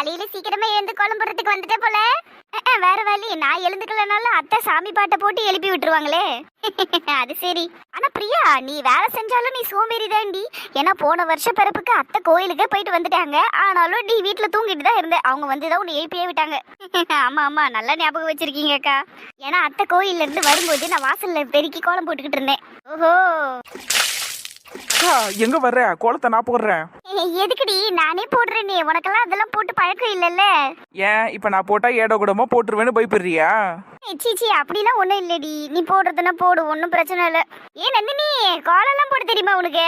காலையில சீக்கிரமா எழுந்து கோலம் போடுறதுக்கு போல. வேற வழி. நான் எழுந்துக்கலனாலும் அத்தை சாமி பாட்டை போட்டு எழுப்பி விட்டுருவாங்களே. அது சரி. ஆனா பிரியா நீ வேலை செஞ்சாலும் நீ சோம்பேறி தாண்டி. ஏன்னா போன வருஷ பிறப்புக்கு அத்தை கோயிலுக்கே போயிட்டு வந்துட்டாங்க. ஆனாலும் நீ வீட்டுல தூங்கிட்டு தான் இருந்த. அவங்க வந்து தான் உன்னை எழுப்பியே விட்டாங்க. ஆமா ஆமா. நல்லா ஞாபகம் வச்சிருக்கீங்க அக்கா. ஏன்னா அத்தை கோயில்ல இருந்து வரும்போது நான் வாசல்ல பெருக்கி கோலம் போட்டுக்கிட்டு இருந்தேன். ஓஹோ. அக்கா எங்க வர்ற? கோலத்தை நான் போடுறேன். எதுக்குடி? நானே போடுறேனே உனக்கெல்லாம் அதெல்லாம் போட்டு பழக்கம் இல்லைல்ல? ஏன்? இப்ப நான் போட்டா ஏட கூடமா போட்டுருவேன்னு பயப்படுறியா? ஏய், சீ சீ. அப்படிலாம் ஒண்ணும் இல்லடி. நீ போடுறதுன்னா போடு. ஒன்றும் பிரச்சனை இல்லை. ஏன் நந்தினி கோலம்லாம் போட தெரியுமா உனக்கு?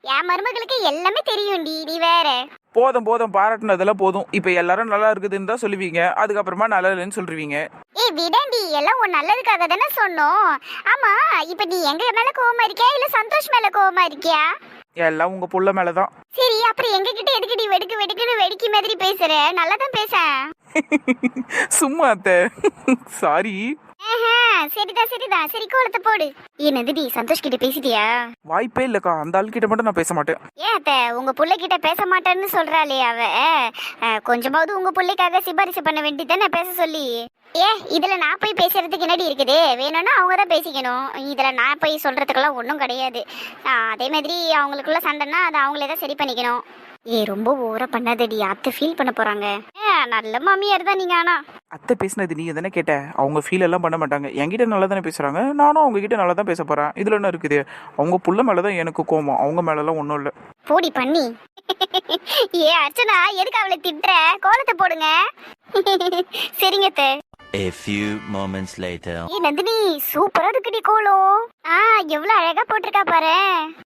என் மருமகளுக்கு எல்லாமே தெரியும்டி. நீ வேற. போதும் போதும் பாராட்டுனதெல்லாம் போதும். இப்ப எல்லாரும் நல்லா இருக்குதுன்னு தான் சொல்லுவீங்க. அதுக்கப்புறமா நல்லா இல்லைன்னு சொல்லுவீங்க ஏய் விடண்டி எல்லாம் உன் நல்லதுக்காக தானே சொன்னோம். ஆமா இப்ப நீ எங்க மேல கோவமா இருக்கியா இல்ல சந்தோஷ் மேல கோவமா இருக்கியா? எல்லாம் உங்க புள்ள மேலதான். சரி அப்புறம் எங்க கிட்ட எதுக்குடி வெடுக்கு வெடுக்குன்னு வெடிக்கி மாதிரி பேசுற? நல்லா தான் பேசேன் சும்மா அத்தை. சாரி சரிதான் சரிதான் சரி கோலத்தை போடு. என்னதுடி சந்தோஷ் கிட்ட பேசிட்டியா? வாய்ப்பே இல்லக்கா. அந்த ஆள் கிட்ட மட்டும் நான் பேச மாட்டேன். ஏன் அத்த? உங்க புள்ள கிட்ட பேச மாட்டேன்னு சொல்றாளே அவ. அஹ், கொஞ்சமாவது உங்க புள்ளைக்காக சிபாரிசு பண்ண வேண்டியதானே பேச சொல்லி. ஏ இதுல நான் போய் பேசுறதுக்கு என்னடி இருக்குது? வேணும்னா அவங்க தான் பேசிக்கணும். இதுல நான் போய் சொல்றதுக்கெல்லாம் ஒன்றும் கிடையாது. அதே மாதிரி அவங்களுக்குள்ள சண்டைன்னா அதை அவங்களே தான் சரி பண்ணிக்கணும். ஏ ரொம்ப ஓவரா பண்ணாதடி. அத்தை ஃபீல் பண்ண போறாங்க. நல்ல மாமியார் தான் நீங்க ஆனா. அத்தை பேசினது நீங்க தானே கேட்ட? அவங்க ஃபீல் எல்லாம் பண்ண மாட்டாங்க. என்கிட்ட நல்லா தானே பேசுறாங்க? நானும் அவங்க கிட்ட நல்லா தான் பேச போறேன். இதுல என்ன இருக்குது? அவங்க புள்ள மேலதான் எனக்கு கோவம். அவங்க மேலலாம் ஒன்றும் இல்லை. போடி பண்ணி. ஏ அர்ச்சனா எதுக்கு அவளை திட்டுற? கோலத்தை போடுங்க. சரிங்க A few moments later. ஏ நந்தினி சூப்பரா இருக்குடி கோலம் ஆ எவ்வளவு அழகா போட்டிருக்கா பாரு.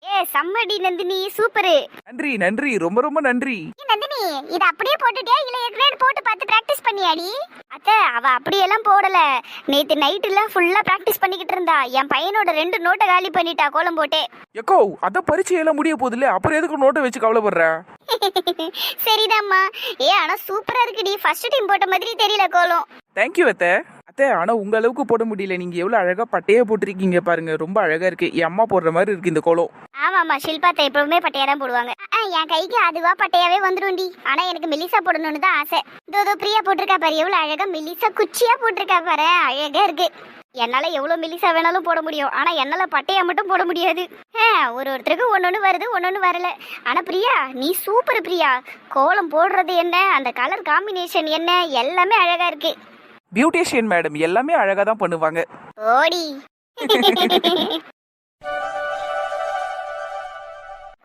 ஏ செம்மடி நந்தினி சூப்பரு நன்றி நன்றி ரொம்ப ரொம்ப நன்றி. ஏ நந்தினி இத அப்படியே போட்டுட்டியா? இல்ல ஏற்கனவே போட்டு பார்த்து பிராக்டிஸ் பண்ணியாடி? அத்தை அவ அப்படியெல்லாம் போடல. நேத்து நைட்டுல ஃபுல்லா பிராக்டிஸ் பண்ணிக்கிட்டு இருந்தா. என் பையனோட ரெண்டு நோட்டை காலி பண்ணிட்டா கோலம் போட்டே. எக்கோ அத பரீட்சை எல்லாம் முடிய போகுது இல்ல அப்புறம் எதுக்கு நோட்டை வச்சு கவலைப்படுற? சரிதாம்மா. ஏ ஆனா சூப்பரா இருக்குடி. ஃபர்ஸ்ட் டைம் போட்ட மாதிரி தெரியல கோலம். தேங்க்யூ அத்தை. அத்தை ஆனால் உங்க அளவுக்கு போட முடியல. நீங்க எவ்வளவு அழகா பட்டையா போட்டிருக்கீங்க பாருங்க. ரொம்ப அழகா இருக்கு. என் அம்மா போடுற மாதிரி இருக்கு இந்த கோலம். ஆமாம்மா ஷில்பாத்தை எப்பவுமே பட்டையா தான் போடுவாங்க. ஆ, என் கைக்கு அதுவா பட்டையாவே வந்துரும்டி. ஆனா எனக்கு மெலிசா போடணும்னு தான் ஆசை. இதோ இதோ பிரியா போட்டிருக்கா பாரு. எவ்வளவு அழகா மெலிசா குச்சியா போட்டிருக்கா பாரு. அழகா இருக்கு. என்னால எவ்வளவு மெலிசா வேணாலும் போட முடியும். ஆனா என்னால பட்டையா மட்டும் போட முடியாது. ஆ, ஒரு ஒருத்தருக்கு ஒன்னொன்னு வருது ஒன்னொன்னு வரல. ஆனா பிரியா நீ சூப்பர் பிரியா. கோலம் போடுறது என்ன? அந்த கலர் காம்பினேஷன் என்ன? எல்லாமே அழகா இருக்கு. பியூட்டிஷியன் மேடம் எல்லாமே அழகா தான் பண்ணுவாங்க. ஓடி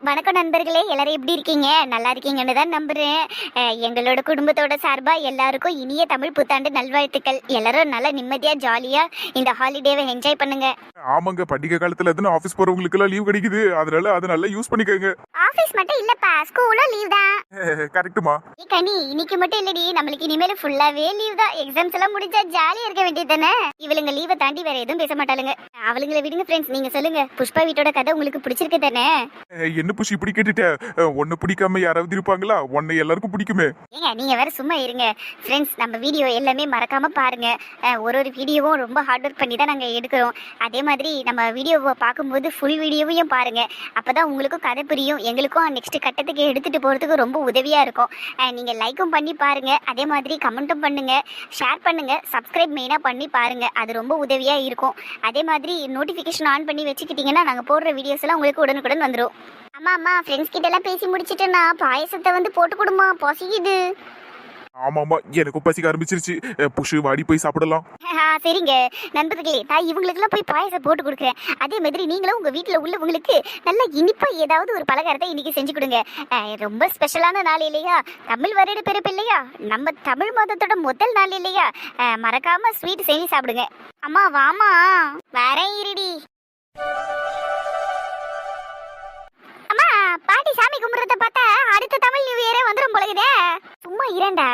வணக்கம் நண்பர்களே எல்லாரும் எப்படி இருக்கீங்க? நல்லா இருக்கீங்கன்னு தான் நம்புறேன். அஹ், எங்களோட குடும்பத்தோட சார்பா எல்லாருக்கும் இனிய தமிழ் புத்தாண்டு நல்வாழ்த்துக்கள். எல்லாரும் நல்லா நிம்மதியா ஜாலியா இந்த ஹாலிடேவை என்ஜாய் பண்ணுங்க. ஆமாங்க பண்டிகை காலத்துல எதுனா ஆபீஸ் போறவங்களுக்கு எல்லாம் லீவ் கிடைக்குது. அதனால அதை நல்லா யூஸ் பண்ணிக்கோங்க. ஆபீஸ் மட்டும் இல்லப்பா ஸ்கூலும் லீவ் தான். கரெக்டுமா ஏய் கனி இன்னைக்கு மட்டும் இல்லடி. நம்மளுக்கு இனிமேல் ஃபுல்லாவே லீவ் தான். எக்ஸாம்ஸ் எல்லாம் முடிஞ்சா ஜாலியா இருக்க வேண்டியது தானே? இவளுங்க லீவை தாண்டி வேற எதுவும் பேச மாட்டாளுங்க. அவளுங்களை விடுங்க ஃப்ரெண்ட்ஸ் நீங்க சொல்லுங்க. புஷ்பா வீட்டோட கதை உங்களுக்கு பிடிச்சிருக்கு தானே? என்ன புஷ் இப்படி கேட்டுட்ட. ஒன்னு பிடிக்காம யாராவது இருப்பாங்களா? உன்னை எல்லாருக்கும் பிடிக்குமே. ஏங்க நீங்க வேற சும்மா இருங்க. ஃப்ரெண்ட்ஸ் நம்ம வீடியோ எல்லாமே மறக்காம பாருங்க. ஒரு ஒரு வீடியோவும் ரொம்ப ஹார்ட் ஒர்க் பண்ணி தான் நாங்க எடுக்கிறோம். அதே மாதிரி நம்ம வீடியோவை பார்க்கும்போது ஃபுல் வீடியோவையும் பாருங்க. அப்பதான் உங்களுக்கும் கதை புரியும். எங்களுக்கும் நெக்ஸ்ட் கட்டத்துக்கு எடுத்துட்டு போறதுக்கு ரொம்ப உதவியா இருக்கும். நீங்க லைக்கும் பண்ணி பாருங்க. அதே மாதிரி கமெண்ட்டும் பண்ணுங்க. ஷேர் பண்ணுங்க. சப்ஸ்கிரைப் மெயினா பண்ணி பாருங்க. அது ரொம்ப உதவியா இருக்கும். அதே மாதிரி நோட்டிஃபிகேஷன் ஆன் பண்ணி வச்சுக்கிட்டீங்கன்னா நாங்கள் போடுற வீடியோஸ் எல்லாம் உங்களுக்கு உடனுக்குடன் வந்துடும் அம்மா அம்மா ஃப்ரெண்ட்ஸ் கிட்ட எல்லாம் பேசி முடிச்சிட்டேன்னா பாயசத்தை வந்து போட்டு கொடுமா பசிக்குது. ஆமாமா எனக்கும் பசிக்க ஆரம்பிச்சிருச்சு. புஷு வாடி போய் சாப்பிடலாம். சரிங்க. நண்பர்களே நான் இவங்களுக்குலாம் போய் பாயசம் போட்டு கொடுக்குறேன். அதே மாதிரி நீங்களும் உங்க வீட்டில் உள்ளவங்களுக்கு நல்ல இனிப்பா ஏதாவது ஒரு பலகாரத்தை இன்னைக்கு செஞ்சு கொடுங்க. ரொம்ப ஸ்பெஷலான நாள் இல்லையா? தமிழ் வருட பிறப்பு இல்லையா? நம்ம தமிழ் மாதத்தோட முதல் நாள் இல்லையா? மறக்காம ஸ்வீட் செஞ்சு சாப்பிடுங்க. அம்மா வாமா வரேன் இருடி. பாட்டி சாமி கும்பிடுறத பார்த்தா அடுத்த தமிழ் நியூ இயரே வந்துடும் போலகுதே சும்மா இரண்டா?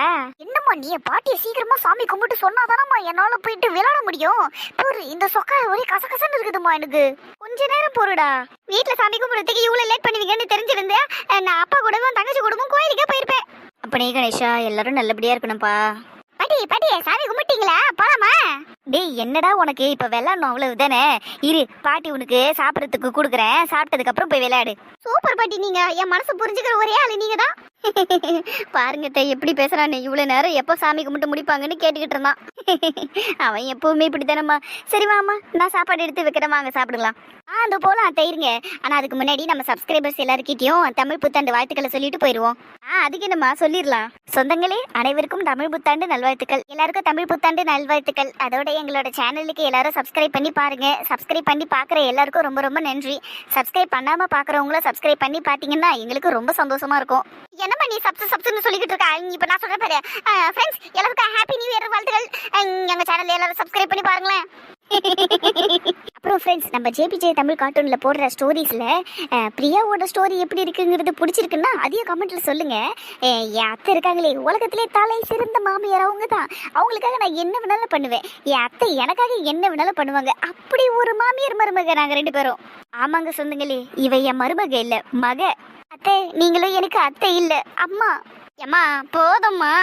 என்னம்மா நீ பாட்டியை சீக்கிரமா சாமி கும்பிட்டு சொன்னாதானம்மா என்னால போயிட்டு விளையாட முடியும்? பொரு இந்த சொக்கா ஒரே கசகசன்னு இருக்குதும்மா எனக்கு. கொஞ்ச நேரம் பொருடா. வீட்டுல சாமி கும்பிடுறதுக்கு இவ்வளவு லேட் பண்ணுவீங்கன்னு தெரிஞ்சிருந்தேன் நான் அப்பா கூடவும் தங்கச்சி கூடவும் கோயிலுக்கே போயிருப்பேன். அப்படியே கணேஷா எல்லாரும் நல்லபடியா இருக்கணும்ப்பா. பாட்டி பாட்டி சாமி கும்பிட்டீங்களா? போலாமா? டேய் என்னடா உனக்கு? இப்ப விளையாடணும் அவ்வளவு தானே? இரு பாட்டி உனக்கு சாப்பிடறதுக்கு கொடுக்குறேன். சாப்பிட்டதுக்கு அப்புறம் போய் விளையாடு சூப்பர் பாட்டி நீங்க. என் மனசு புரிஞ்சுக்கிற ஒரே ஆளு நீங்க தான் பாருங்க தே எப்படி பேசுறான்னு இவ்வளவு நேரம் எப்போ சாமி கும்பிட்டு முடிப்பாங்கன்னு கேட்டுக்கிட்டு இருந்தான். அவன் எப்பவுமே இப்படித்தானம்மா. சரி வாமா நான் சாப்பாடு எடுத்து வைக்கிறேன். வாங்க சாப்பிடலாம். ஆ அந்த போலாம் தயிருங்க ஆனா அதுக்கு முன்னாடி நம்ம சப்ஸ்கிரைபர்ஸ் எல்லாருக்கிட்டையும் தமிழ் புத்தாண்டு வாழ்த்துக்களை சொல்லிட்டு போயிருவோம். ஆ அதுக்கு என்னம்மா? சொல்லிடலாம். சொந்தங்களே அனைவருக்கும் தமிழ் புத்தாண்டு நல்வாழ்த்துக்கள். எல்லாருக்கும் தமிழ் புத்தாண்டு நல்வாழ்த்துக்கள். அதோட எங்களோட சேனலுக்கு எல்லாரும் சப்ஸ்கிரைப் பண்ணி பாருங்க. சப்ஸ்கிரைப் பண்ணி பார்க்குற எல்லாருக்கும் ரொம்ப ரொம்ப நன்றி. சப்ஸ்கிரைப் பண்ணாம பார்க்குறவங்களும் சப்ஸ்கிரைப் பண்ணி பார்த்தீங்கன்னா எங்களுக்கு ரொம்ப சந்தோஷமா இருக்கும். என்னம்மா நீ சப்ஸ் சப்ஸ்னு சொல்லிக்கிட்டு இருக்கா? இப்போ நான் சொல்றேன் பாரு. ஃப்ரெண்ட்ஸ் எல்லாருக்கும் ஹாப்பி நியூ இயர் வாழ்த்துக்கள். எங்க சேனல் எல்லாரும் சப்ஸ்கிரைப் பண்ணி பாருங்களேன். அப்புறம் ஃப்ரெண்ட்ஸ் நம்ம ஜேபிஜே தமிழ் கார்ட்டூன்ல போடுற ஸ்டோரிஸ்ல பிரியாவோட ஸ்டோரி எப்படி இருக்குங்கிறது பிடிச்சிருக்குன்னா அதையும் கமெண்ட்ல சொல்லுங்க. என் அத்தை இருக்காங்களே உலகத்திலே தலை சிறந்த மாமியார் அவங்க தான் அவங்களுக்காக நான் என்ன வேணாலும் பண்ணுவேன். என் அத்தை எனக்காக என்ன வேணாலும் பண்ணுவாங்க. அப்படி ஒரு மாமியார் மருமக நாங்க ரெண்டு பேரும். ஆமாங்க சொந்தங்களே இவ என் மருமக இல்ல மக. அத்தை நீங்களும் எனக்கு அத்தை இல்ல அம்மா. ஏம்மா போதும்மா.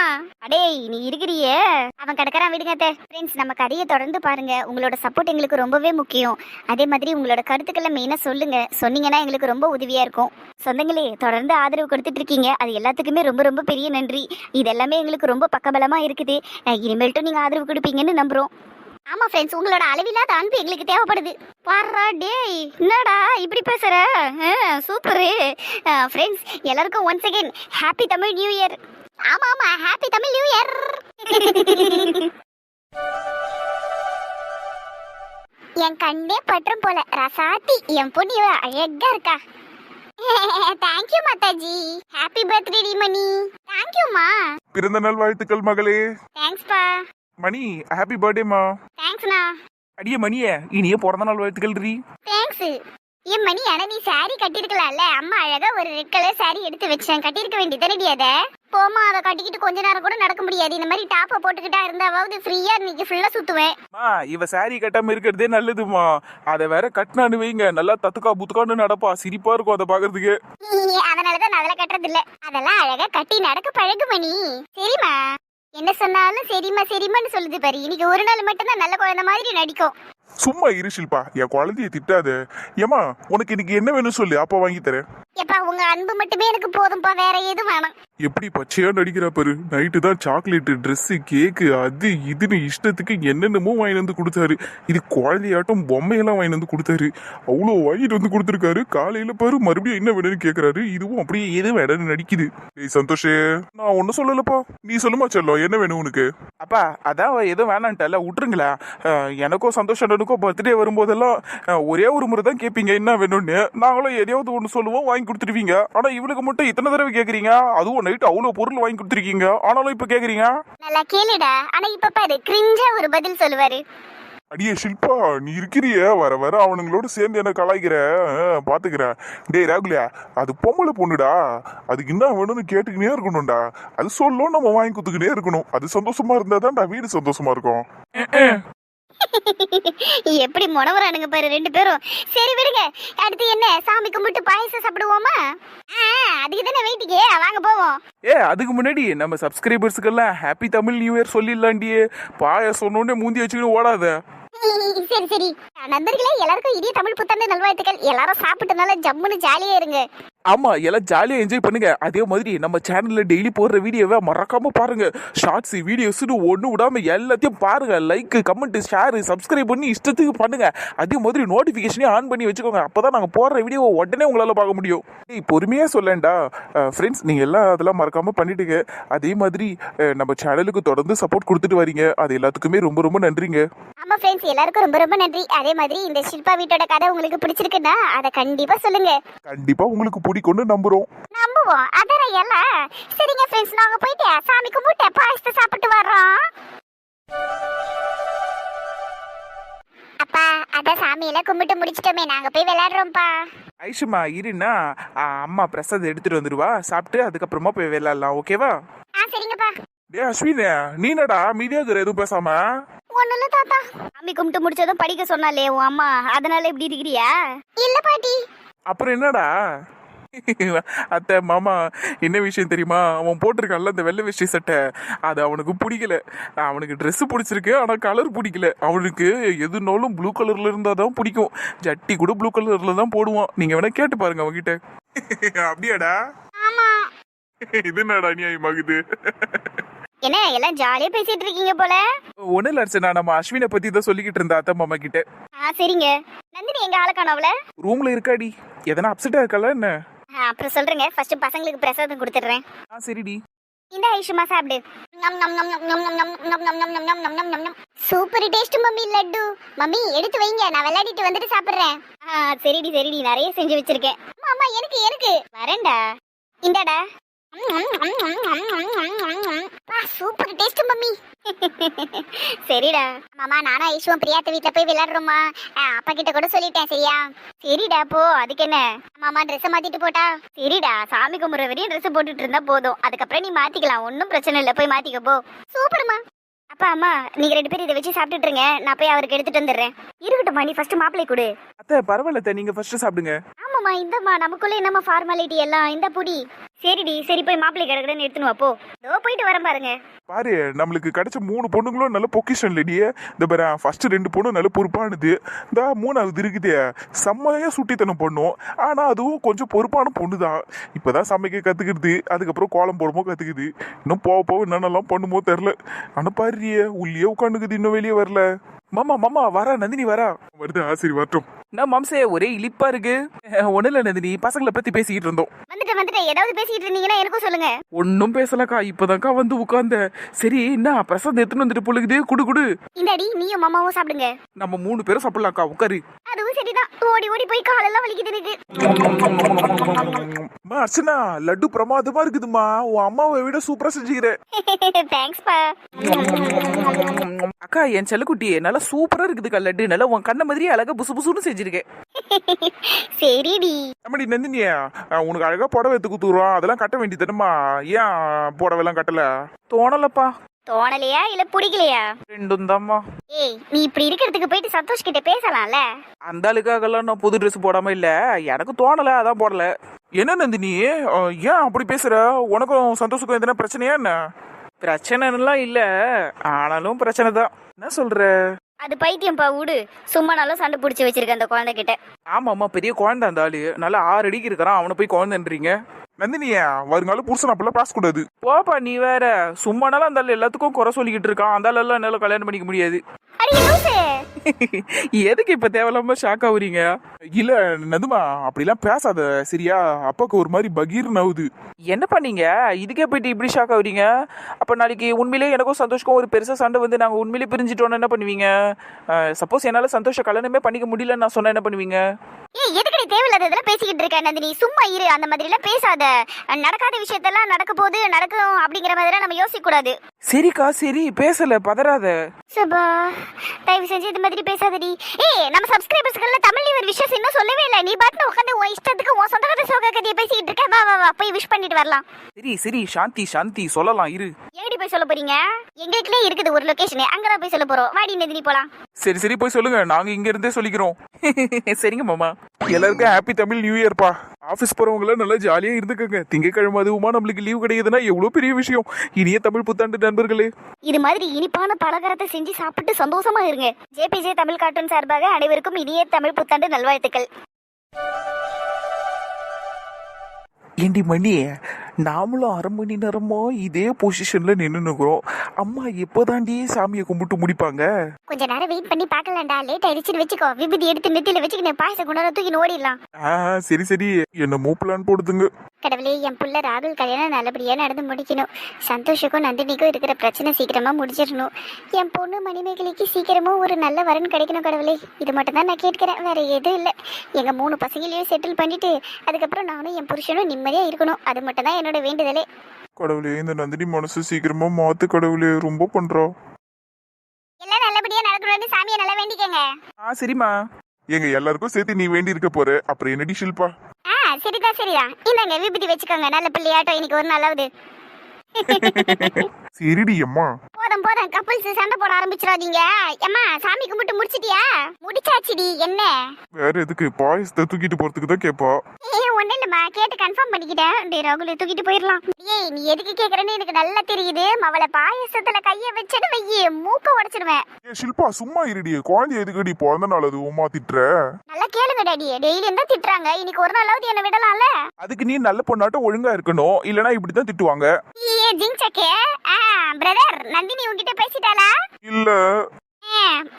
அடே நீ இருக்கிறியே. அவன் கிடக்கறான் விடுங்க ஃப்ரெண்ட்ஸ் நம்ம கதையை தொடர்ந்து பாருங்க. உங்களோட சப்போர்ட் எங்களுக்கு ரொம்பவே முக்கியம். அதே மாதிரி உங்களோட கருத்துக்களை மெயினாக சொல்லுங்க. சொன்னீங்கன்னா எங்களுக்கு ரொம்ப உதவியா இருக்கும். சொந்தங்களே தொடர்ந்து ஆதரவு கொடுத்துட்டு இருக்கீங்க. அது எல்லாத்துக்குமே ரொம்ப ரொம்ப பெரிய நன்றி. இது எல்லாமே எங்களுக்கு ரொம்ப பக்கபலமா இருக்குது. இனிமேல்ட்டும் நீங்க ஆதரவு கொடுப்பீங்கன்னு நம்புறோம். ஆமா ஃப்ரெண்ட்ஸ் உங்களோட அளவில்லாத அன்பு எங்களுக்கு தேவைப்படுது. பாரா டேய் என்னடா இப்படி பேசுற? சூப்பரு. ஃப்ரெண்ட்ஸ் எல்லாருக்கும் once again happy Tamil new year ஆமா ஆமா ஹாப்பி தமிழ் நியூ இயர் என் கண்ணே பற்றும் போல ரசாத்தி என் பொண்ணு இவ்வளவு அழகா இருக்கா. தேங்க்யூ மாதாஜி. ஹாப்பி பர்த்டே டி மணி தேங்க்யூமா பிறந்த நாள் வாழ்த்துக்கள் மகளே. தேங்க்ஸ்பா மணி ஹாப்பி பர்த்டேமா தேங்க்ஸ்ண்ணா அடியே மணியே இனியே பிறந்த நாள் வாழ்த்துக்கள் ரீ தேங்க்ஸ் என் மணி ஆனா நீ சாரி கட்டிருக்கலாம்ல அம்மா அழகா ஒரு ரெட் கலர் சாரி எடுத்து வச்சேன் கட்டிருக்க வேண்டியதானடி அத? போமா அதை கட்டிக்கிட்டு கொஞ்ச நேரம் கூட நடக்க முடியாது. இந்த மாதிரி டாப்பை போட்டுக்கிட்டா இருந்தாவது ஃப்ரீயா இன்னைக்கு ஃபுல்லா சுத்துவேன். மா இவ சாரி கட்டாம இருக்கிறதே நல்லதுமா. அதை வேற கட்டினான்னு வைங்க. நல்லா தத்துக்கா புத்துக்கான்னு நடப்பா. சிரிப்பா இருக்கும் அதை பாக்குறதுக்கு அதனாலதான் நான் அதெல்லாம் கட்டுறது இல்ல அதெல்லாம் அழகா கட்டி நடக்க பழகு மணி. சரிம்மா. என்ன சொன்னாலும் சரிம்மா சரிம்மான்னு சொல்லுது பாரு. இன்னைக்கு ஒரு நாள் மட்டும்தான் நல்ல குழந்தை மாதிரி நடிக்கும். சும்மா இரு ஷில்பா. என் குழந்தைய திட்டாத. ஏமா உனக்கு இன்னைக்கு என்ன வேணும் சொல்லு. அப்ப வாங்கி தரேன். உங்க அன்பு மட்டுமே எனக்கு போதும்பா வேற எதுவும் வேணாம். எப்படி பச்சையா நடிக்கிறா பாரு? நைட்டு தான் சாக்லேட்டு ட்ரெஸ்ஸு கேக்கு அது இதுன்னு இஷ்டத்துக்கு என்னென்னமோ வாங்கிட்டு வந்து கொடுத்தாரு. இது குழந்தையாட்டம் பொம்மையெல்லாம் வாங்கிட்டு வந்து கொடுத்தாரு. அவ்வளோ வாங்கிட்டு வந்து கொடுத்துருக்காரு. காலையில பாரு மறுபடியும் என்ன வேணும்னு கேக்குறாரு. இதுவும் அப்படியே எது வேணும்னு நடிக்குது. ஏய் சந்தோஷே. நான் ஒன்னும் சொல்லலப்பா. நீ சொல்லுமா செல்லம். என்ன வேணும் உனக்கு? அப்பா அதான் எதுவும் வேணான்ட்டல விட்டுருங்களா? அஹ், எனக்கும் அண்ணனுக்கும் பர்த்டே வரும்போதெல்லாம் ஒரே ஒரு முறை தான் கேட்பீங்க என்ன வேணும்னு? நாங்களும் எதையாவது ஒன்று சொல்லுவோம் வாங்கி கொடுத்துருவீங்க. ஆனா இவளுக்கு மட்டும் இத்தனை தடவை கேக்குறீங்க? அதுவும் நைட்டு அவ்வளோ பொருள் வாங்கி கொடுத்துருக்கீங்க. ஆனாலும் இப்போ கேக்குறீங்க? நல்லா கேளுடா. ஆனா இப்ப பாரு கிரிஞ்சா ஒரு பதில் சொல்லுவாரு. அடியே ஷில்பா நீ இருக்கிறிய. வர வர அவனுங்களோட சேர்ந்து என்ன கலாய்க்கிற? பாத்துக்கிறேன் டேய் ராகுலியா அது பொம்பளை பொண்ணுடா. அதுக்கு என்ன வேணும்னு கேட்டுக்கினே இருக்கணும்டா. அது சொல்லும் நம்ம வாங்கி கொடுத்துக்கினே இருக்கணும். அது சந்தோஷமா இருந்தா தான்டா வீடு சந்தோஷமா இருக்கும். எப்படி முனவரானுங்க பாரு ரெண்டு பேரும். சரி விடுங்க. அடுத்து என்ன சாமி கும்பிட்டு பாயசம் சாப்பிடுவோமா? அதுக்கு தானே வெயிட்டுக்கு வாங்க போவோம். ஏ அதுக்கு முன்னாடி நம்ம சப்ஸ்கிரைபர்ஸுக்கெல்லாம் ஹாப்பி தமிழ் நியூ இயர் சொல்லிடலாண்டியே பாய சொன்னோடனே மூந்தி வச்சுக்கிட்டு ஓடாத. சரி சரி. நண்பர்களே எல்லாருக்கும் இனிய தமிழ் புத்தாண்டு நல்வாழ்த்துக்கள். எல்லாரும் சாப்பிட்டு நல்லா ஜம்முன்னு ஜாலியா இருங்க. ஆமா எல்லாம் ஜாலியா என்ஜாய் பண்ணுங்க. அதே மாதிரி நம்ம சேனல்ல டெய்லி போடுற வீடியோவை மறக்காம பாருங்க. ஷார்ட்ஸ் வீடியோஸ்னு ஒண்ணு விடாம எல்லாத்தையும் பாருங்க. லைக் கமெண்ட் ஷேர் சப்ஸ்கிரைப் பண்ணி இஷ்டத்துக்கு பண்ணுங்க. அதே மாதிரி நோட்டிபிகேஷனையும் ஆன் பண்ணி வச்சுக்கோங்க. அப்பதான் நாங்க போடுற வீடியோவை உடனே உங்களால பார்க்க முடியும். ஏய் பொறுமையா சொல்லேன்டா. ஃப்ரெண்ட்ஸ் நீங்க எல்லாம் அதெல்லாம் மறக்காம பண்ணிட்டுங்க. அதே மாதிரி நம்ம சேனலுக்கு தொடர்ந்து சப்போர்ட் கொடுத்துட்டு வரீங்க. அது எல்லாத்துக்குமே ரொம்ப ரொம்ப நன்றிங்க. ஆமா ஃப்ரெண்ட்ஸ் எல்லாருக்கும் ரொம்ப ரொம்ப நன்றி. அதே மாதிரி இந்த ஷில்பா வீட்டோட கதை உங்களுக்கு பிடிச்சிருக்குன்னா அதை கண்டிப்பா சொல்லுங்க. கண்டிப்பா உங்களுக்கு பிடிக்கும்னு நம்புறோம். நம்புவோம். அதான் எல்லாம் சரிங்க ஃப்ரெண்ட்ஸ் நாங்க போயிட்டு சாமி கும்பிட்டு பாயசத்தை சாப்பிட்டு வர்றோம். அப்பா அதான் சாமியெல்லாம் கும்பிட்டு முடிச்சிட்டோமே. நாங்க போய் விளையாடுறோம்ப்பா. ஐஷுமா இருன்னா அம்மா பிரசாத் எடுத்துட்டு வந்துருவா. சாப்பிட்டு அதுக்கப்புறமா போய் விளையாடலாம் ஓகேவா? ஆ சரிங்கப்பா. டே அஸ்வின் நீனடா மீடியா எதுவும் பேசாம? இல்ல தாத்தா. சாமி கும்பிட்டு முடிச்சதும் படிக்க சொன்னாலே உன் அம்மா அதனால இப்படி இருக்கிறியா? இல்ல பாட்டி. அப்புறம் என்னடா? அத்தை மாமா என்ன விஷயம் தெரியுமா? அவன் போட்டிருக்கான்ல அந்த வெள்ளை வேஷ்டி சட்டை. அது அவனுக்கு பிடிக்கல. அவனுக்கு Dress பிடிச்சிருக்கு ஆனா கலர் பிடிக்கல. அவனுக்கு எதுனாலும் ப்ளூ கலர்ல இருந்தா தான் பிடிக்கும். ஜட்டி கூட ப்ளூ கலர்ல தான் போடுவான். நீங்க வேணா கேட்டு பாருங்க அவன்கிட்ட. அப்படியாடா? இது என்னடா அநியாயமாகுது என்ன எல்லாம் ஜாலியா பேசிட்டு இருக்கீங்க போல? ஒன்னும் இல்ல அர்ச்சனா. நம்ம அஸ்வினை பத்தி தான் சொல்லிக்கிட்டு இருந்தா அத்தை மாமா கிட்ட. ஆ சரிங்க. நந்தினி எங்க ஆள காணோம்ல? ரூம்ல இருக்காடி. எதனா அப்செட்டா இருக்கல என்ன? அப்புறம் சொல்றேங்க ஃபர்ஸ்ட் பசங்களுக்கு பிரசாதம் கொடுத்துட்றேன் ஆ சரிடி இந்த ஐஷுமா சாப்பிடு super taste mummy laddu mummy எடுத்து வைங்க நான் விளையாடிட்டு வந்துட்டு சாப்பிடுறேன் சரிடி சரிடி நிறைய செஞ்சு வச்சிருக்கேன் ஆமா எனக்கு எனக்கு வரேன்டா இந்தாடா சூப்பர் டேஸ்ட் மம்மி. சரிடா. மாமா நானும் ஐஷுவும் பிரியாத்த வீட்ல போய் விளையாடுறோமா ஆ, அப்பா கிட்ட கூட சொல்லிட்டேன் சரியா? சரிடா போ அதுக்கு என்ன? மாமா ட்ரெஸ் மாத்திட்டு போட்டா? சரிடா சாமி கும்பிட்ற வரையும் ட்ரெஸ் போட்டுட்டு இருந்தா போதும். அதுக்கப்புறம் நீ மாத்திக்கலாம். ஒன்றும் பிரச்சனை இல்லை போய் மாத்திக்க போ. சூப்பர்மா. அப்பா அம்மா நீங்க ரெண்டு பேரும் இதை வச்சு சாப்பிட்டுட்டு இருங்க. நான் போய் அவருக்கு எடுத்துட்டு வந்துடுறேன். இருக்கட்டும்மா நீ ஃபர்ஸ்ட் மாப்பிளை கொடு. அத்தை பரவாயில்ல நீங்க ஃபர்ஸ்ட் சாப்பிடுங்க. ஆமாம்மா இந்தம்மா. நமக்குள்ளே என்னம்மா ஃபார்மாலிட்டி எல்லாம்? இந்த புடி. சரிடி சரி போய் மாப்பிளை கிடக்குறேன்னு எடுத்துன்னு போ. இதோ போயிட்டு வரேன் பாருங்க. பாரு நம்மளுக்கு கிடைச்ச மூணு பொண்ணுங்களும் நல்ல பொக்கிஷன் இல்லடியே இந்த பாரு ஃபர்ஸ்ட் ரெண்டு பொண்ணும் நல்ல பொறுப்பானது. இந்த மூணாவது இருக்குதே. செம்மையாக சுட்டித்தனம் பண்ணும். ஆனால் அதுவும் கொஞ்சம் பொறுப்பான பொண்ணு தான் இப்போ தான் சமைக்க கற்றுக்கிடுது அதுக்கப்புறம் கோலம் போடுமோ கற்றுக்குது இன்னும் போக போக என்னென்னலாம் பண்ணுமோ தெரில ஆனால் பாரு உள்ளே உட்காந்துக்குது இன்னும் வெளியே வரல. மாமா மாமா வரா நந்தினி வரா. வருது ஆசிரி வரட்டும் நான் மாம்சே ஒரே இழிப்பா இருக்கு. ஒன்னும் இல்ல நந்தினி. பசங்களை பத்தி பேசிக்கிட்டு இருந்தோம். வந்துட்டு வந்துட்டு ஏதாவது பேசிக்கிட்டு இருந்தீங்கன்னா எனக்கும் சொல்லுங்க. ஒன்னும் பேசலக்கா. இப்பதான்க்கா வந்து உட்கார்ந்த. சரி என்ன பிரசாத் எடுத்துன்னு வந்துட்டு பொழுகுது? குடு குடு. இந்தாடி நீயும் மாமாவும் சாப்பிடுங்க. நம்ம மூணு பேரும் சாப்பிடலாம்க்கா. உட்காரு. அதுவும் சரிதான். ஓடி ஓடி போய் காலெல்லாம் வலிக்குது எனக்கு. அம்மா அர்ச்சனா லட்டு பிரமாதமா இருக்குதுமா உன் அம்மாவை விட சூப்பரா செஞ்சுக்கிற. தேங்க்ஸ்ப்பா அக்கா என் செல்லக்குட்டி நல்லா சூப்பரா இருக்குதுக்கா லட்டு. நல்லா உன் கண்ண மாதிரி அழகா புசு புசுன்னு செஞ்சிருக்கேன் சரிடி. நம்மடி நந்தினியா உனக்கு அழகா புடவை எடுத்து குத்துறோம் அதெல்லாம் கட்ட வேண்டியதுமா ஏன் புடவை எல்லாம் கட்டல? தோணலப்பா. தோணலையா இல்ல பிடிக்கலையா? ரெண்டும் தாம்மா ஏய் நீ இப்படி இருக்கிறதுக்கு போயிட்டு சந்தோஷ் கிட்ட பேசலாம்ல? அந்த ஆளுக்காகலாம் நான் புது ட்ரெஸ் போடாம இல்ல. எனக்கு தோணல அதான் போடல. என்ன நந்தினி? அஹ் ஏன் அப்படி பேசுற? உனக்கும் சந்தோஷக்கும் எதனா பிரச்சனையா என்ன? பிரச்சனைலாம் இல்ல. ஆனாலும் பிரச்சனை தான் என்ன சொல்ற? அது பைத்தியம்ப்பா விடு சும்மா நல்லா சண்டை பிடிச்சி வச்சிருக்க அந்த குழந்தைகிட்ட. ஆமாம்மா பெரிய குழந்தை அந்த ஆளு. நல்லா ஆறு அடிக்கு இருக்கிறான் அவனை போய் குழந்தைன்றீங்க. நந்தினியா வருங்கால புருஷன் அப்பெல்லாம் பேசக்கூடாது போப்பா நீ வேற. சும்மானாலும் அந்த எல்லாத்துக்கும் குறை சொல்லிக்கிட்டு இருக்கான். அந்த எல்லாம் என்னால கல்யாணம் பண்ணிக்க முடியாது. எதுக்கு இப்ப தேவையில்லாம ஷாக் ஆகுறீங்க? இல்ல நதுமா அப்படிலாம் பேசாத சரியா? அப்பாக்கு ஒரு மாதிரி பகீர் நவுது என்ன பண்ணீங்க? இதுக்கே போயிட்டு இப்படி ஷாக் ஆகுறீங்க? அப்ப நாளைக்கு உண்மையிலேயே எனக்கும் சந்தோஷக்கும் ஒரு பெருசா சண்டை வந்து நாங்க உண்மையிலேயே பிரிஞ்சிட்டோம்னா என்ன பண்ணுவீங்க? சப்போஸ் என்னால சந்தோஷ கல்யாணமே பண்ணிக்க முடியலன்னு நான் சொன்னா என்ன பண்ணுவீங்க? ஏய் எதுக்கு நீ தேவையில்லாததெல்லாம் பேசிக்கிட்டு இருக்க நந்தினி? சும்மா இரு அந்த மாதிரி எல்லாம் பேசாத. நடக்காத விஷயத்தெல்லாம் நடக்க போகுது நடக்கும் அப்படிங்கிற மாதிரி நம்ம யோசிக்க கூடாது சரிக்கா சரி பேசல பதறாத. சபா தயவு செஞ்சு இந்த மாதிரி பேசாதடி. ஏய் நம்ம சப்ஸ்கிரைபர்ஸ்கள் தமிழ்ல ஒரு விஷயம் இன்னும் சொல்லவே இல்லை. நீ பாட்டு உட்காந்து உன் இஷ்டத்துக்கு உன் சொந்த கதை சோக கதையை பேசிக்கிட்டு இருக்க. வா வா வா போய் விஷ் பண்ணிட்டு வரலாம். சரி சரி சாந்தி சாந்தி சொல்லலாம் இரு. எங்கடி போய் சொல்ல போறீங்க? எங்களுக்குள்ளே இருக்குது ஒரு லொகேஷன் அங்கதான் போய் சொல்ல போறோம். வாடி நந்தினி போலாம். சரி சரி போய் சொல்லுங்க. நாங்க இங்க இருந்தே சொல்லிக்கிறோம். சரிங்க மாமா. எல்லாருக்கும் ஹாப்பி தமிழ் நியூ இயர்ப்பா ஆஃபீஸ் போறவங்க நல்லா ஜாலியா இருந்துக்கங்க. திங்கக்கிழமை அதுவுமா நம்மளுக்கு லீவ் கிடைக்குதுன்னா எவ்வளவு பெரிய விஷயம். இனிய தமிழ் புத்தாண்டு நண்பர்களே. இது மாதிரி இனிப்பான பலகாரத்தை செஞ்சு சாப்பிட்டு சந்தோஷமா இருங்க. ஜேபிஜே தமிழ் கார்ட்டூன் சார்பாக அனைவருக்கும் இனிய தமிழ் புத்தாண்டு நல்வாழ்த்துக்கள். ஏண்டி மணி நாமளும் அரை மணி நேரமா இதே பொசிஷன்ல நின்று நிக்கிறோம் அம்மா எப்போதாண்டி சாமியை கும்பிட்டு முடிப்பாங்க? கொஞ்ச நேரம் வெயிட் பண்ணி பார்க்கலாம்டா. லேட் ஆயிடுச்சுன்னு வச்சுக்கோ. விபூதி எடுத்து நெத்தியில வச்சுக்கிட்டு பாயசம் கொண்டாட தூக்கி ஓடிடலாம். ஆ சரி சரி. என்ன மூப்பலான்னு போடுதுங்க. கடவுளே என் புள்ள ராகுல் கல்யாணம் நல்லபடியா நடந்து முடிக்கணும். சந்தோஷுக்கும் நந்தினிக்கும் இருக்கிற பிரச்சனை சீக்கிரமா முடிச்சிடணும் என் பொண்ணு மணிமேகலைக்கு சீக்கிரமா ஒரு நல்ல வரன் கிடைக்கணும் கடவுளே. இது மட்டும் தான் நான் கேட்கிறேன். வேற எதுவும் இல்லை. எங்க மூணு பசங்களையும் செட்டில் பண்ணிட்டு அதுக்கப்புறம் நானும் என் புருஷனும் நிம்மதியா இருக்கணும். அது மட்டும் தான் என்னோட வேண்டுதலே. கடவுளே இந்த நந்தினி மனசு சீக்கிரமா மாத்து கடவுளே ரொம்ப பண்றோம் எல்லாம் நல்லபடியா நடக்கணும்னு சாமியை நல்லா வேண்டிக்கங்க. ஆ சரிம்மா. எங்க எல்லாருக்கும் சேர்த்து நீ வேண்டி இருக்க போற. அப்புறம் என்னடி ஷில்பா? ஆ சரிதான் சரிதான். இந்தாங்க விபூதி வச்சுக்கோங்க. நல்ல பிள்ளையாட்டம் இன்னைக்கு ஒரு நாளாவது. சரிடி அம்மா. போதும் போதும் கப்பல்ஸ் சண்டை போட ஆரம்பிச்சிடாதீங்க. ஏம்மா சாமி கும்பிட்டு முடிச்சிட்டியா? முடிச்சாச்சுடி என்ன? வேற எதுக்கு? பாயசத்தை தூக்கிட்டு போறதுக்கு தான் கேப்பா. ஏய் ஒண்ணு இல்லம்மா கேட்டு கன்ஃபார்ம் பண்ணிக்கிட்டேன். டேய் ராகுல தூக்கிட்டு போயிடலாம். ஏய் நீ எதுக்கு கேக்குறேன்னு எனக்கு நல்லா தெரியுது. அவளை பாயசத்துல கைய வச்சது வையி மூக்க உடைச்சிடுவேன் ஏ ஷில்பா சும்மா இருடி. குழந்தை எதுக்கடி பிறந்த நாள் அது உமா திட்டுற நல்லா கேளுங்க டாடி டெய்லி தான் திட்டுறாங்க. இன்னைக்கு ஒரு நாளாவது என்ன விடலாம்ல? அதுக்கு நீ நல்ல பொண்ணாட்டம் ஒழுங்கா இருக்கணும். இல்லனா இப்படிதான் திட்டுவாங்க. ஏ ஜிங்சக்கே ஆ பிரதர் நந்தினி உன்கிட்ட பேசிட்டாளா? இல்ல.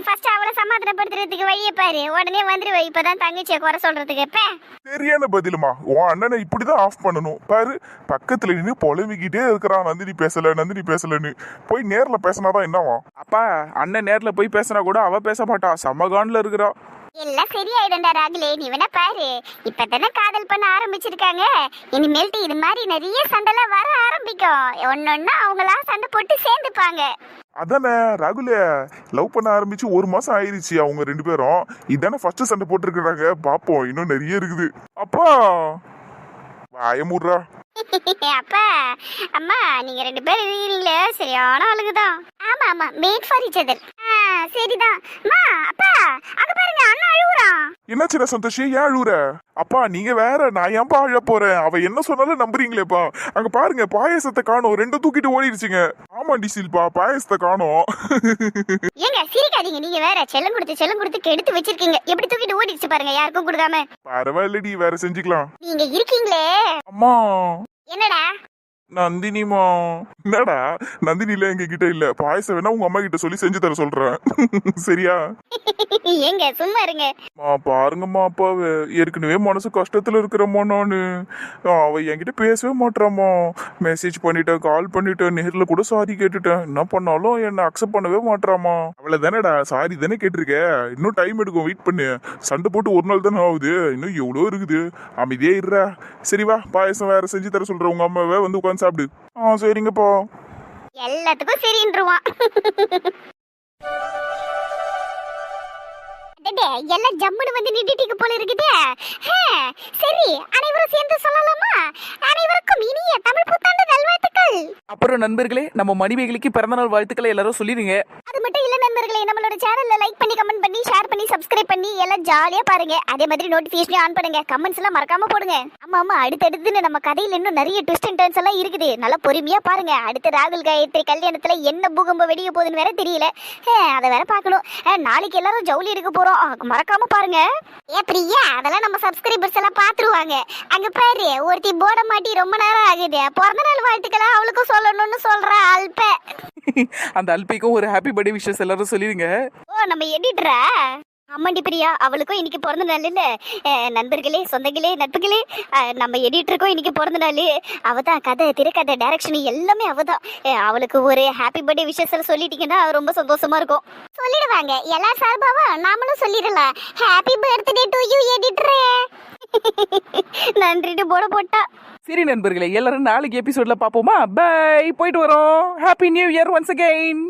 ஃபர்ஸ்ட் அவளை சமாதானப்படுத்துறதுக்கு வழியை பாரு. உடனே வந்துருவ இப்பதான் தங்கச்சியை குறை சொல்றதுக்கு. எப்ப சரியான பதிலுமா? உன் அண்ணனை இப்படிதான் ஆஃப் பண்ணணும். பாரு பக்கத்துல நின்று புலம்பிக்கிட்டே இருக்கிறான். நந்தினி பேசல நந்தினி பேசலன்னு. போய் நேர்ல பேசினாதான் என்னவா அப்பா அண்ணன் நேர்ல போய் பேசினா கூட அவ பேச மாட்டா. சமகான்ல இருக்கிறா. எல்லாம் சரியாயிடும்டா ராகுலே நீ வேணா பாரு. இப்பதானே காதல் பண்ண ஆரம்பிச்சிருக்காங்க. இனிமேல்ட்டு இது மாதிரி நிறைய சண்டைலாம் வர ஆரம்பிக்கும். ஒன்னொன்னா அவங்களா சண்டை போட்டு சேர்ந்துப்பாங்க. அதானே ராகுல லவ் பண்ண ஆரம்பிச்சு ஒரு மாசம் ஆயிருச்சு அவங்க ரெண்டு பேரும். இதானே ஃபர்ஸ்ட் சண்டை போட்டுருக்காங்க பாப்போம் இன்னும் நிறைய இருக்குது. அப்பா வாயமுடுறா அப்பா அம்மா நீங்க ரெண்டு பேரும் இருக்கீங்களே சரியான ஆளுக்குதான் ஆமா ஆமா மேட் ஃபார் other. ஆ சரிதான். அப்பா அங்க பாருங்க அண்ணா அழுவுறான் என்ன சின்ன சந்தோஷி ஏன் அழுவுற? அப்பா நீங்க வேற நான் ஏன்பா அழ போறேன்? அவ என்ன சொன்னாலும் நம்புறீங்களேப்பா. அங்க பாருங்க பாயசத்தை காணோம். ரெண்டும் தூக்கிட்டு ஓடிடுச்சுங்க. ஆமாண்டி சில்பா பாயசத்தை காணோம். ஏங்க சிரிக்காதீங்க. நீங்க வேற செல்லம் கொடுத்து செல்லம் கொடுத்து கெடுத்து வச்சிருக்கீங்க. எப்படி தூக்கிட்டு ஓடிடுச்சு பாருங்க யாருக்கும் கொடுக்காம. பரவாயில்லடி வேற செஞ்சுக்கலாம். நீங்க இருக்கீங்களே. அம்மா. என்னடா? நந்தினிமா என்னடா? நந்தினி இல்ல எங்க கிட்ட இல்ல. பாயசம் வேணா உங்க அம்மா கிட்ட சொல்லி செஞ்சு தர சொல்றேன். சரியா? ஏங்க சும்மா இருங்க. பாருங்கம்மா அப்பாவை. ஏற்கனவே மனசு கஷ்டத்துல இருக்கிறம்மா நானு. அவ என்கிட்ட பேசவே மாட்டாம்மா மெசேஜ் பண்ணிட்டேன் கால் பண்ணிட்டேன் நேர்ல கூட சாரி கேட்டுட்டேன். என்ன பண்ணாலும் என்ன அக்செப்ட் பண்ணவே மாட்டாம்மா அவளை தானேடா சாரி தானே கேட்டிருக்க? இன்னும் டைம் எடுக்கும் வெயிட் பண்ணு. சண்டை போட்டு ஒரு நாள் தானே ஆகுது. இன்னும் எவ்வளோ இருக்குது? அமைதியே இருடா. சரி வா பாயசம் வேற செஞ்சு தர சொல்றேன். உங்க அம்மாவை வந்து உட்காந்து சாப்பிடு. ஆ சரிங்கப்பா. எல்லாத்துக்கும் சரின்றுவான். எல்லாம் ஜம்முன்னு வந்து நின்றுட்டீங்க போல இருக்குதே. சரி அனைவரும் சேர்ந்து சொல்லலாமா? அனைவருக்கும் இனிய தமிழ் புத்தாண்டு அப்புறம் நண்பர்களே நம்ம மணிமேகலைக்கு பிறந்தநாள் வாழ்த்துக்களை எல்லாரும் சொல்லிடுங்க. அது மட்டும் இல்ல நண்பர்களே நம்மளோட சேனல்ல லைக் பண்ணி கமெண்ட் பண்ணி ஷேர் பண்ணி சப்ஸ்கிரைப் பண்ணி எல்லாம் ஜாலியா பாருங்க. அதே மாதிரி நோட்டிபிகேஷன் ஆன் பண்ணுங்க. கமெண்ட்ஸ் எல்லாம் மறக்காம போடுங்க. ஆமா ஆமா அடுத்தடுத்துன்னு நம்ம கதையில இன்னும் நிறைய ட்விஸ்ட் அண்ட் டர்ன்ஸ் எல்லாம் இருக்குது. நல்லா பொறுமையா பாருங்க. அடுத்து ராகுல் காயத்ரி கல்யாணத்துல என்ன பூகம்ப வெடிக்க போகுதுன்னு வேற தெரியல. ஹே, அதை வேற பார்க்கணும். ஹே, நாளைக்கு எல்லாரும் ஜவுளி எடுக்க போறோம். மறக்காம பாருங்க. ஏ பிரியா அதெல்லாம் நம்ம சப்ஸ்கிரைபர்ஸ் எல்லாம் பாத்துருவாங்க அங்க பாரு ஒருத்தி போட மாட்டி ரொம்ப நேரம் ஆகுது. பிறந்த நாள் வாழ்த்துக்களை? அவளுக்கும் சொல்லணும்னு சொல்ற அல்ப. அந்த அல்பிக்கும் ஒரு ஹாப்பி பர்த்டே விஷஸ் எல்லாரும் சொல்லிடுங்க. ஓ நம்ம எடிட்டரா ஆமாண்டி பிரியா அவளுக்கும் இன்னைக்கு பிறந்த நாள் இல்ல அஹ், நண்பர்களே சொந்தங்களே நட்புகளே. நம்ம எடிட்டருக்கும் இன்னைக்கு பிறந்த நாள். அவ தான் கதை திரைக்கதை டைரக்ஷன் எல்லாமே அவ தான் அவளுக்கு ஒரு ஹாப்பி பர்த்டே விஷயத்தில் சொல்லிட்டீங்கன்னா ரொம்ப சந்தோஷமா இருக்கும். சொல்லிடுவாங்க. எல்லா சார்பாவா நாமளும் சொல்லிடலாம். ஹாப்பி பர்த்டே டு யூ எடிட்டரே நன்றிட்டு போட போட்டா. சரி நண்பர்களே எல்லாரும் நாளைக்கு எபிசோட்ல பாப்போமா? பை போயிட்டு வரோம். Happy new year once again